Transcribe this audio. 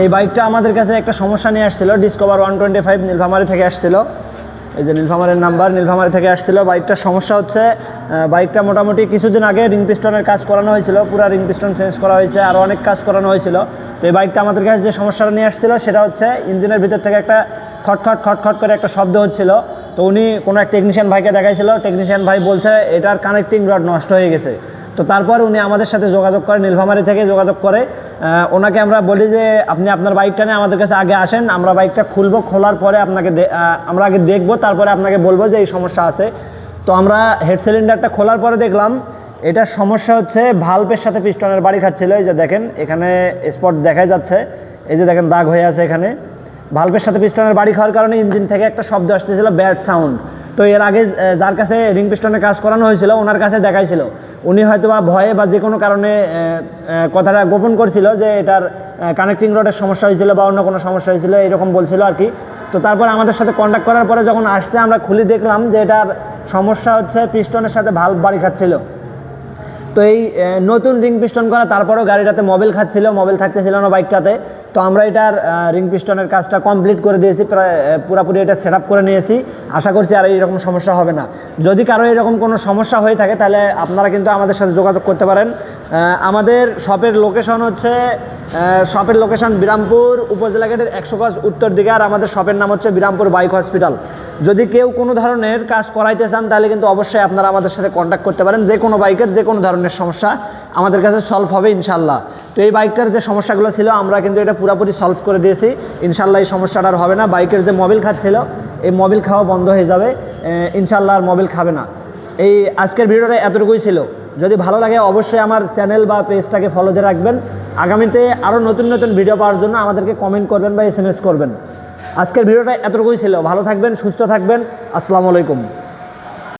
এই বাইকটা আমাদের কাছে একটা সমস্যা নিয়ে আসছিল Discover one twenty five Nilphamari থেকে আসছিল। এই যে নীলফামারের নাম্বার নীলফামারি থেকে আসছিল। বাইকটার সমস্যা হচ্ছে বাইকটা মোটামুটি কিছুদিন আগে রিং পিস্টনের কাজ করানো হয়েছিল, পুরো রিং পিস্টন চেঞ্জ করা হয়েছে আরও অনেক কাজ করানো হয়েছিল। তো এই বাইকটা আমাদের কাছে যে সমস্যাটা নিয়ে আসছিল, সেটা হচ্ছে ইঞ্জিনের ভিতর থেকে একটা খটখট খটখট করে একটা শব্দ হচ্ছিল। তো উনি কোনো এক টেকনিশিয়ান ভাইকে দেখাইছিল। টেকনিশিয়ান ভাই বলছে, এটার কানেক্টিং রড নষ্ট হয়ে গেছে। তো তারপর উনি আমাদের সাথে যোগাযোগ করে, নীলফামারি থেকে যোগাযোগ করে। ওনাকে আমরা বলি যে, আপনি আপনার বাইকটা নিয়ে আমাদের কাছে আগে আসেন, আমরা বাইকটা খুলবো, খোলার পরে আপনাকে আমরা আগে দেখব, তারপরে আপনাকে বলব যে এই সমস্যা আছে। তো আমরা হেড সিলিন্ডারটা খোলার পরে দেখলাম, এটার সমস্যা হচ্ছে ভাল্বের সাথে পিস্টনের বাড়ি খাচ্ছিল। এই যে দেখেন, এখানে স্পট দেখা যাচ্ছে। এই যে দেখেন, দাগ হয়ে আছে এখানে। ভাল্বের সাথে পিস্টনের বাড়ি খাওয়ার কারণে ইঞ্জিন থেকে একটা শব্দ আসতেছিল ব্যাড সাউন্ড তো এর আগে যার কাছে রিং পিস্টনের কাজ করানো হয়েছিল, ওনার কাছে দেখাইছিল। উনি হয়তো বা ভয়ে বা যে কোনো কারণে কথাটা গোপন করছিল যে এটার কানেক্টিং রডের সমস্যা হয়েছিল বা অন্য কোনো সমস্যা হয়েছিল, এরকম বলছিল আর কি। তো তারপর আমাদের সাথে কন্ট্যাক্ট করার পরে যখন আসছে, আমরা খুলে দেখলাম যে এটার সমস্যা হচ্ছে পিস্টনের সাথে ভাল্ব বাড়ি খাচ্ছিল। তো এই নতুন রিং পিস্টন করা, তারপরেও গাড়িটাতে মোবিল খাচ্ছিল মোবিল থাকতেছিল না বাইকটাতে তো আমরা এটার রিং পিস্টনের কাজটা কমপ্লিট করে দিয়েছি, প্রায় পুরাপুরি এটা সেট করে নিয়েছি। আশা করছি আর এইরকম সমস্যা হবে না। যদি কারও এরকম কোনো সমস্যা হয়ে থাকে, তাহলে আপনারা কিন্তু আমাদের সাথে যোগাযোগ করতে পারেন। আমাদের শপের লোকেশন হচ্ছে শপের লোকেশন বিরামপুর, উপজেলা গেটের একশো গজ উত্তর দিকে, আর আমাদের শপের নাম হচ্ছে বিরামপুর বাইক হসপিটাল যদি কেউ কোনো ধরনের কাজ করাইতে চান, তাহলে কিন্তু অবশ্যই আপনারা আমাদের সাথে কন্ট্যাক্ট করতে পারেন। যে কোনো বাইকের যে কোনো ধরনের সমস্যা আমাদের কাছে সলভ হবে ইনশাল্লাহ তো এই বাইকটার যে সমস্যাগুলো ছিল, আমরা কিন্তু এটা পুরোপুরি সলভ করে দিয়েছি। ইনশাল্লাহ এই সমস্যাটা আর হবে না। বাইকের যে মোবিল খাচ্ছিল এই মোবিল খাওয়া বন্ধ হয়ে যাবে। ইনশাল্লাহ আর মোবিল খাবে না। এই আজকের ভিডিওটা এতটুকুই ছিল। যদি ভালো লাগে অবশ্যই আমার চ্যানেল বা পেজটাকে ফলো দিয়ে রাখবেন। আগামীতে আরও নতুন নতুন ভিডিও পাওয়ার জন্য আমাদেরকে কমেন্ট করবেন বা এস করবেন। আজকের ভিডিওটা এতটুকুই ছিল। ভালো থাকবেন, সুস্থ থাকবেন। আসসালামু আলাইকুম।